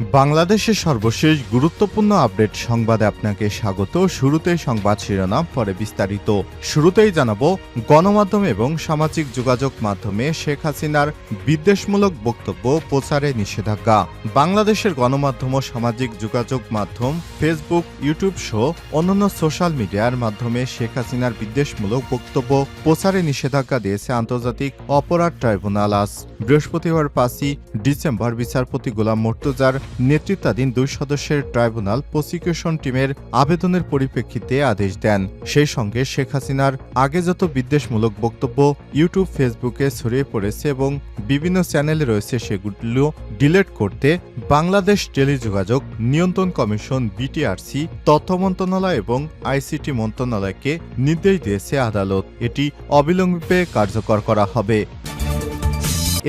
বাংলাদেশের সর্বশেষ গুরুত্বপূর্ণ আপডেট সংবাদে আপনাকে স্বাগত। শুরুতেই সংবাদ শিরোনাম, পরে বিস্তারিত। শুরুতেই জানাব, গণমাধ্যম এবং সামাজিক যোগাযোগ মাধ্যমে শেখ হাসিনার বিদ্বেষমূলক বক্তব্য, প্রচারে নিষেধাজ্ঞা। বাংলাদেশের গণমাধ্যম ও সামাজিক যোগাযোগ মাধ্যম ফেসবুক, ইউটিউব সহ অন্যান্য সোশ্যাল মিডিয়ার মাধ্যমে শেখ হাসিনার বিদ্বেষমূলক বক্তব্য, প্রচারে নিষেধাজ্ঞা দিয়েছে আন্তর্জাতিক অপরাধ ট্রাইব্যুনাল আজ। বৃহস্পতিবার পাঁচই ডিসেম্বর বিচারপতি গোলাম মর্তুজার নেতৃত্বাধীন দুই সদস্যের ট্রাইব্যুনাল প্রসিকিউশন টিমের আবেদনের পরিপ্রেক্ষিতে আদেশ দেন। সেই সঙ্গে শেখ হাসিনার আগে যত বিদ্বেষমূলক বক্তব্য ইউটিউব, ফেসবুকে ছড়িয়ে পড়েছে এবং বিভিন্ন চ্যানেলে রয়েছে সেগুলো ডিলেট করতে বাংলাদেশ টেলিযোগাযোগ নিয়ন্ত্রণ কমিশন বিটিআরসি, তথ্য মন্ত্রণালয় এবং আইসিটি মন্ত্রণালয়কে নির্দেশ দিয়েছে আদালত। এটি অবিলম্বে কার্যকর করা হবে।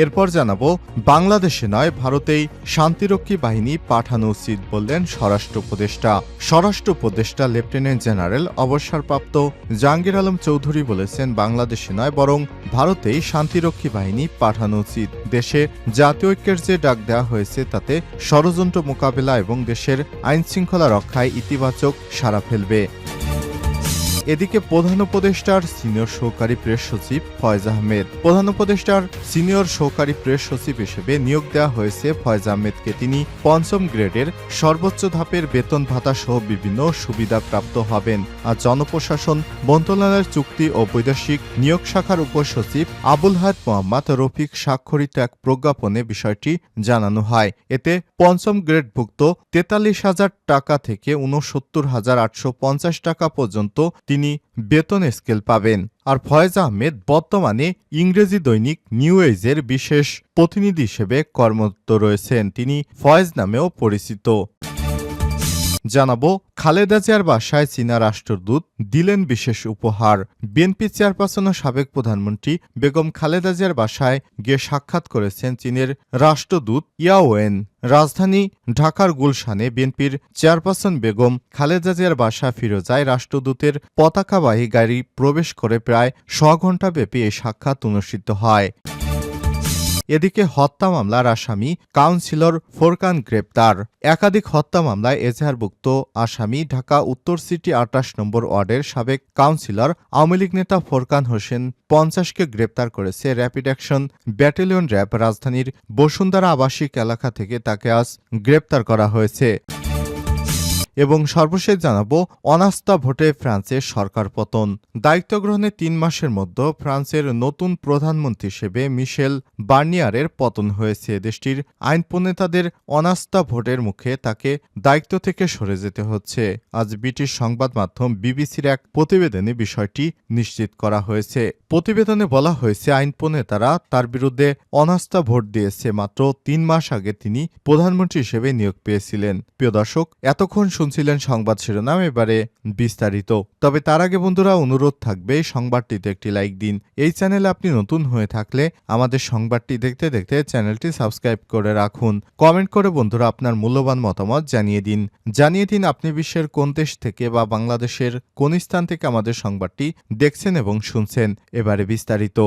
এরপর জানাব, বাংলাদেশে নয়, ভারতেই শান্তিরক্ষী বাহিনী পাঠানো উচিত বললেন স্বরাষ্ট্র উপদেষ্টা। স্বরাষ্ট্র উপদেষ্টা লেফটেন্যান্ট জেনারেল অবসরপ্রাপ্ত জাহাঙ্গীর আলম চৌধুরী বলেছেন, বাংলাদেশে নয়, বরং ভারতেই শান্তিরক্ষী বাহিনী পাঠানো উচিত। দেশে জাতীয় ঐক্যের যে ডাক দেওয়া হয়েছে, তাতে ষড়যন্ত্র মোকাবেলা এবং দেশের আইনশৃঙ্খলা রক্ষায় ইতিবাচক সাড়া ফেলবে। এদিকে প্রধান উপদেষ্টার সিনিয়র সহকারী প্রেস সচিব ফয়েজ আহমেদ। প্রধান উপদেষ্টার সিনিয়র সহকারী প্রেস সচিব হিসেবে নিয়োগ দেওয়া হয়েছে ফয়েজ আহমেদকে। তিনি পঞ্চম গ্রেডের সর্বোচ্চ ধাপের বেতন ভাতা সহ বিভিন্ন সুবিধা প্রাপ্ত হবেন। আর জনপ্রশাসন মন্ত্রণালয়ের চুক্তি ও বৈদেশিক নিয়োগ শাখার উপসচিব আবুল হায়াত মোহাম্মদ রফিক স্বাক্ষরিত এক প্রজ্ঞাপনে বিষয়টি জানানো হয়। এতে পঞ্চম গ্রেডভুক্ত তেতাল্লিশ হাজার টাকা থেকে উনসত্তর হাজার আটশো পঞ্চাশ টাকা পর্যন্ত তিনি বেতন স্কেল পাবেন। আর ফয়েজ আহমেদ বর্তমানে ইংরেজি দৈনিক নিউ এজের বিশেষ প্রতিনিধি হিসেবে কর্মরত রয়েছেন। তিনি ফয়েজ নামেও পরিচিত। জানাব খালেদা জিয়ার বাসায় চীনা রাষ্ট্রদূত দিলেন বিশেষ উপহার। বিএনপি চেয়ারপারসন ও সাবেক প্রধানমন্ত্রী বেগম খালেদা জিয়ার বাসায় গিয়ে সাক্ষাৎ করেছেন চীনের রাষ্ট্রদূত ইয়াওয়েন রাজধানী ঢাকার গুলশানে বিএনপির চেয়ারপারসন বেগম খালেদা জিয়ার বাসা ফিরোজায় রাষ্ট্রদূতের পতাকাবাহী গাড়ি প্রবেশ করে প্রায় ছ ঘণ্টা ব্যাপী এই সাক্ষাৎ অনুষ্ঠিত হয়। এদিকে হত্যা মামলার আসামি কাউন্সিলর ফোরকান গ্রেপ্তার। একাধিক হত্যা মামলায় এজাহারভুক্ত আসামি ঢাকা উত্তর সিটি আটাশ নম্বর ওয়ার্ডের সাবেক কাউন্সিলর, আওয়ামী লীগ নেতা ফোরকান হোসেন পঞ্চাশকে গ্রেপ্তার করেছে র্যাপিড অ্যাকশন ব্যাটালিয়ন র্যাব রাজধানীর বসুন্ধরা আবাসিক এলাকা থেকে তাকে আজ গ্রেপ্তার করা হয়েছে। এবং সর্বশেষ জানাব, অনাস্থা ভোটে ফ্রান্সের সরকার পতন। দায়িত্ব গ্রহণের তিন মাসের মধ্যে ফ্রান্সের নতুন প্রধানমন্ত্রী হিসেবে মিশেল বার্নিয়ারের পতন হয়েছে। দেশটির আইন প্রণেতাদের অনাস্থা ভোটের মুখে তাকে দায়িত্ব থেকে সরে যেতে হচ্ছে। আজ ব্রিটিশ সংবাদ মাধ্যম বিবিসির এক প্রতিবেদনে বিষয়টি নিশ্চিত করা হয়েছে। প্রতিবেদনে বলা হয়েছে আইন প্রণেতারা তার বিরুদ্ধে অনাস্থা ভোট দিয়েছে। মাত্র তিন মাস আগে তিনি প্রধানমন্ত্রী হিসেবে নিয়োগ পেয়েছিলেন। প্রিয় দর্শক, এতক্ষণ শুনছিলেন সংবাদ শিরোনাম, এবারে বিস্তারিত। তবে তার আগে বন্ধুরা, অনুরোধ থাকবে, সংবাদটিতে একটি লাইক দিন। এই চ্যানেলে আপনি নতুন হয়ে থাকলে আমাদের সংবাদটি দেখতে দেখতে চ্যানেলটি সাবস্ক্রাইব করে রাখুন। কমেন্ট করে বন্ধুরা আপনার মূল্যবান মতামত জানিয়ে দিন। জানিয়ে দিন আপনি বিশ্বের কোন দেশ থেকে বা বাংলাদেশের কোন স্থান থেকে আমাদের সংবাদটি দেখছেন এবং শুনছেন। এবারে বিস্তারিত।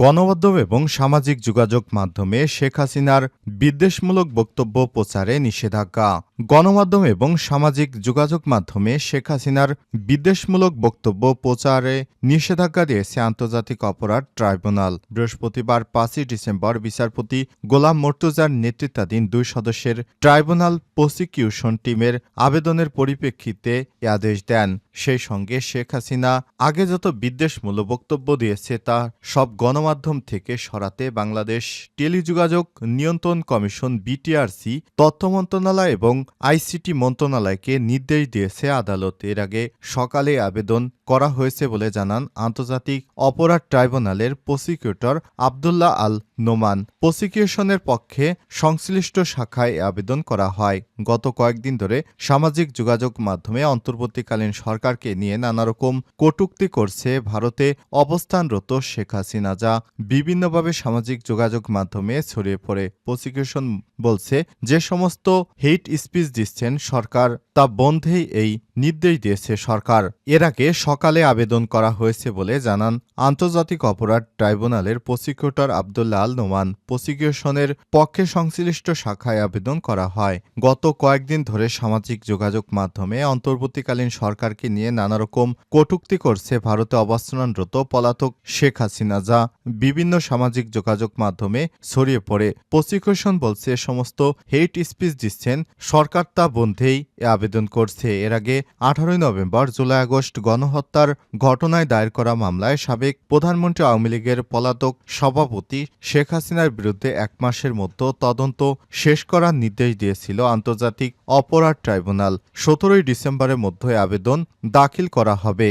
গণমাধ্যম এবং সামাজিক যোগাযোগ মাধ্যমে শেখ হাসিনার বিদ্বেষমূলক বক্তব্য প্রচারে নিষেধাজ্ঞা। গণমাধ্যম এবং সামাজিক যোগাযোগ মাধ্যমে শেখ হাসিনার বিদ্বেষমূলক বক্তব্য প্রচারে নিষেধাজ্ঞা দিয়েছে আন্তর্জাতিক অপরাধ ট্রাইব্যুনাল। বৃহস্পতিবার পাঁচই ডিসেম্বর বিচারপতি গোলাম মর্তুজার নেতৃত্বাধীন দুই সদস্যের ট্রাইব্যুনাল প্রসিকিউশন টিমের আবেদনের পরিপ্রেক্ষিতে এ আদেশ দেন। সেই সঙ্গে শেখ হাসিনা আগে যত বিদ্বেষমূলক বক্তব্য দিয়েছে তা সব গণমাধ্যম থেকে সরাতে বাংলাদেশ টেলিযোগাযোগ নিয়ন্ত্রণ কমিশন বিটিআরসি, তথ্য মন্ত্রণালয় এবং আইসিটি মন্ত্রণালয়কে নির্দেশ দিয়েছে আদালত। এর আগে সকালে আবেদন করা হয়েছে বলে জানান আন্তর্জাতিক অপরাধ ট্রাইব্যুনালের প্রসিকিউটর আবদুল্লাহ আল নোমান প্রসিকিউশনের পক্ষে সংশ্লিষ্ট শাখায় আবেদন করা হয়। গত কয়েকদিন ধরে সামাজিক যোগাযোগ মাধ্যমে অন্তর্বর্তীকালীন সরকারকে নিয়ে নানারকম কটূক্তি করছে ভারতে অবস্থানরত শেখ হাসিনা, যা বিভিন্নভাবে সামাজিক যোগাযোগ মাধ্যমে ছড়িয়ে পড়ে। প্রসিকিউশন বলছে, যে সমস্ত হেইট স্পিচ দিচ্ছেন সরকার তা বন্ধেই এই নির্দেশ দিয়েছে সরকার। এর আগে সকালে আবেদন করা হয়েছে বলে জানান আন্তর্জাতিক অপরাধ ট্রাইব্যুনালের প্রসিকিউটর আবদুল্লা আল নোমান। প্রসিকিউশনের পক্ষে সংশ্লিষ্ট শাখায় আবেদন করা হয়। গত কয়েকদিন ধরে সামাজিক যোগাযোগ মাধ্যমে অন্তর্বর্তীকালীন সরকারকে নিয়ে নানা রকম কটূক্তি করছে ভারতে অবস্থানরত পলাতক শেখ হাসিনা, যা বিভিন্ন সামাজিক যোগাযোগ মাধ্যমে ছড়িয়ে পড়ে। প্রসিকিউশন বলছে সমস্ত হেইট স্পিচ দিচ্ছেন সরকার, তা বন্ধেই এ আবেদন করছে। এর আগে আঠারোই নভেম্বর, জুলাই আগস্ট গণহত্যার ঘটনায় দায়ের করা মামলায় সাবেক প্রধানমন্ত্রী আওয়ামী লীগের পলাতক সভাপতি শেখ হাসিনার বিরুদ্ধে এক মাসের মধ্যে তদন্ত শেষ করার নির্দেশ দিয়েছিল আন্তর্জাতিক অপরাধ ট্রাইব্যুনাল। সতেরোই ডিসেম্বরের মধ্যে আবেদন দাখিল করা হবে।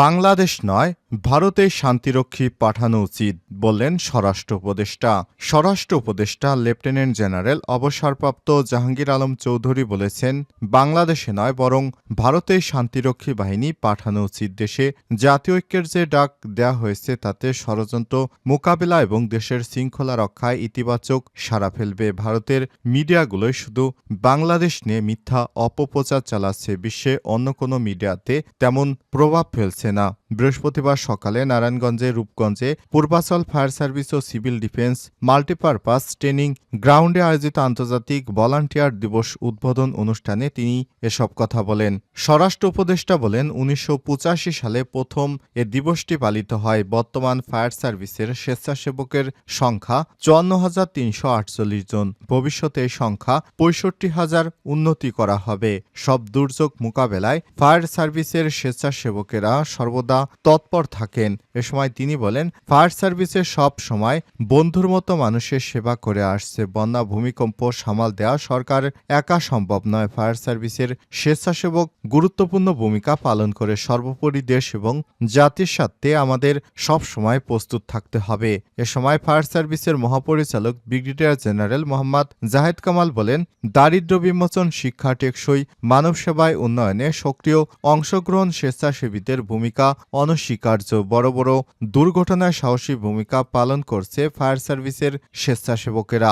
বাংলাদেশ নয় ভারতে শান্তিরক্ষী পাঠানো উচিত বললেন স্বরাষ্ট্র উপদেষ্টা। স্বরাষ্ট্র উপদেষ্টা, লেফটেন্যান্ট জেনারেল অবসরপ্রাপ্ত জাহাঙ্গীর আলম চৌধুরী বলেছেন, বাংলাদেশে নয়, বরং ভারতে শান্তিরক্ষী বাহিনী পাঠানো উচিত দেশে। জাতীয় ঐক্যের যে ডাক দেয়া হয়েছে, তাতে ষড়যন্ত্র, মোকাবিলা এবং দেশের শৃঙ্খলা রক্ষায় ইতিবাচক সাড়া ফেলবে। ভারতের মিডিয়াগুলোই শুধু বাংলাদেশ নিয়ে মিথ্যা অপপ্রচার চালাচ্ছে, বিশ্বে অন্য কোনো মিডিয়াতে তেমন প্রভাব ফেলছে না। বৃহস্পতিবার সকালে নারায়ণগঞ্জে, রূপগঞ্জে পূর্বাচল ফায়ার সার্ভিস ও সিভিল ডিফেন্স মাল্টিপারপাস ট্রেনিং গ্রাউন্ডে আয়োজিত আন্তর্জাতিক ভলান্টিয়ার দিবস উদ্বোধন অনুষ্ঠানে তিনি এসব কথা বলেন। স্বরাষ্ট্র উপদেষ্টা বলেন, উনিশশো পঁচাশি সালে প্রথম এ দিবসটি পালিত হয়। বর্তমান ফায়ার সার্ভিসের স্বেচ্ছাসেবকের সংখ্যা চুয়ান্ন হাজার তিনশো আটচল্লিশ জন। ভবিষ্যতে এই সংখ্যা পঁয়ষট্টি হাজার উন্নতি করা হবে। সব দুর্যোগ মোকাবেলায় ফায়ার সার্ভিসের স্বেচ্ছাসেবকেরা সর্বদা তৎপর থাকেন। এ সময় তিনি বলেন, ফায়ার সার্ভিসে সব সময় বন্ধুর মতো মানুষের সেবা করে আসছে। বন্যা, ভূমিকম্প, সামাল দেওয়া সরকার একা সম্ভব নয়। ফায়ার সার্ভিসের স্বেচ্ছাসেবক গুরুত্বপূর্ণ ভূমিকা পালন করে। সর্বোপরি দেশ এবং জাতির স্বার্থে আমাদের সব সময় প্রস্তুত থাকতে হবে। এ সময় ফায়ার সার্ভিসের মহাপরিচালক ব্রিগেডিয়ার জেনারেল মোহাম্মদ জাহেদ কামাল বলেন দারিদ্র বিমোচন শিক্ষা টেকসই মানব সেবায় উন্নয়নে সক্রিয় অংশগ্রহণ স্বেচ্ছাসেবীদের ভূমিকা অনস্বীকার্য। বড় বড় দুর্ঘটনায় সাহসী ভূমিকা পালন করছে ফায়ার সার্ভিসের স্বেচ্ছাসেবকেরা।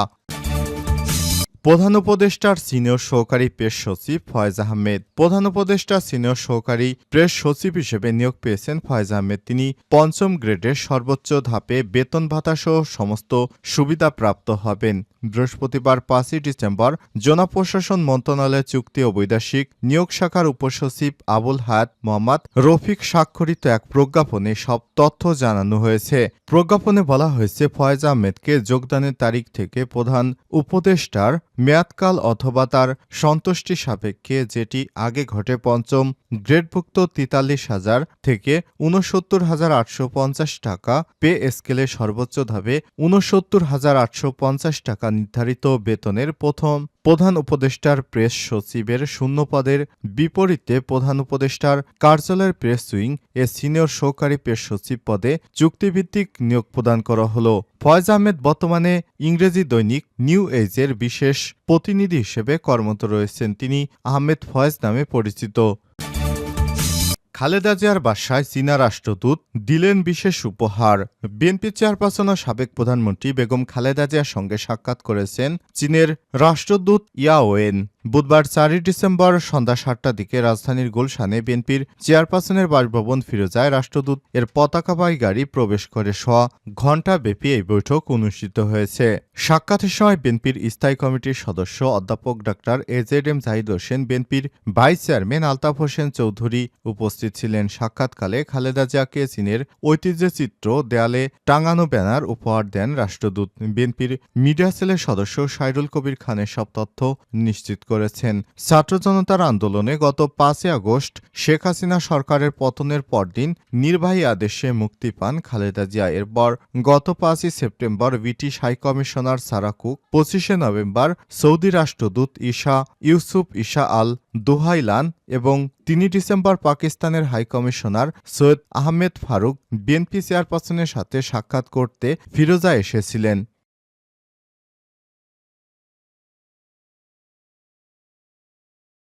প্রধান উপদেষ্টার সিনিয়র সহকারী প্রেস সচিব ফয়েজ আহমেদ। প্রধান উপদেষ্টা, সিনিয়র সহকারী প্রেস সচিব হিসেবে নিয়োগ পেয়েছেন ফয়েজ আহমেদ। তিনি পঞ্চম গ্রেডের সর্বোচ্চ ধাপে বেতন ভাতা সহ সমস্ত সুবিধা প্রাপ্ত হবেন। বৃহস্পতিবার পাঁচই ডিসেম্বর জোনা জনপ্রশাসন মন্ত্রণালয় চুক্তি ও বৈদেশিক নিয়োগ শাখার উপসচিব আবুল হায়াত মোহাম্মদ রফিক স্বাক্ষরিত এক প্রজ্ঞাপনে সব তথ্য জানানো হয়েছে। প্রজ্ঞাপনে বলা হয়েছে, ফয়েজ আহমেদকে যোগদানের তারিখ থেকে প্রধান উপদেষ্টার মেয়াদকাল অথবা তার সন্তুষ্টি সাপেক্ষে যেটি আগে ঘটে পঞ্চম, গ্রেডভুক্ত তেতাল্লিশ হাজার থেকে ঊনসত্তর হাজার আটশো পঞ্চাশ টাকা, পে স্কেলে সর্বোচ্চ ধাপে উনসত্তর হাজার আটশো পঞ্চাশ টাকা নির্ধারিত বেতনের প্রথম প্রধান উপদেষ্টার প্রেস সচিবের শূন্য পদের বিপরীতে প্রধান উপদেষ্টার কার্যালয়ের প্রেস উইং এ সিনিয়র সহকারী প্রেস সচিব পদে চুক্তিভিত্তিক নিয়োগ প্রদান করা হল। ফয়েজ আহমেদ বর্তমানে ইংরেজি দৈনিক নিউ এজের বিশেষ প্রতিনিধি হিসেবে কর্মরত রয়েছেন। তিনি আহমেদ ফয়েজ নামে পরিচিত। খালেদা জিয়ার বাসায় চীনা রাষ্ট্রদূত দিলেন বিশেষ উপহার। বিএনপি চেয়ারপারসন ও সাবেক প্রধানমন্ত্রী বেগম খালেদা জিয়ার সঙ্গে সাক্ষাৎ করেছেন চীনের রাষ্ট্রদূত ইয়াওয়েন। বুধবার চারই ডিসেম্বর সন্ধ্যা সাতটার দিকে রাজধানীর গুলশানে বিএনপির চেয়ারপারসনের বাসভবন ফিরোজায় রাষ্ট্রদূত। এর পতাকাবাহী গাড়ি প্রবেশ করে শ ঘণ্টা ব্যাপী এই বৈঠক অনুষ্ঠিত হয়েছে। সাক্ষাতের সময় বিএনপির স্থায়ী কমিটির সদস্য অধ্যাপক doctor AZ M Zahid Hossain, বিএনপির ভাইস চেয়ারম্যান আলতাফ হোসেন চৌধুরী উপস্থিত ছিলেন। সাক্ষাৎকালে খালেদা জিয়াকে চীনের ঐতিহ্য চিত্র দেয়ালে টাঙানো ব্যানার উপহার দেন রাষ্ট্রদূত। বিএনপির মিডিয়া সেলের সদস্য সাইরুল কবির খানের সব তথ্য নিশ্চিত করেছেন। ছাত্র জনতার আন্দোলনে গত পাঁচই আগস্ট শেখ হাসিনা সরকারের পতনের পরদিন নির্বাহী আদেশে মুক্তি পান খালেদা জিয়া। এরপর গত পাঁচই September British high commissioner Sarah Cook, পঁচিশে নভেম্বর সৌদি রাষ্ট্রদূত ঈশা, ইউসুফ ঈশা আল দোহাইলান এবং তিন ডিসেম্বর পাকিস্তানের high commissioner Syed Ahmed Farooq BNP চেয়ারপারসনের সাথে সাক্ষাৎ করতে ফিরোজা এসেছিলেন।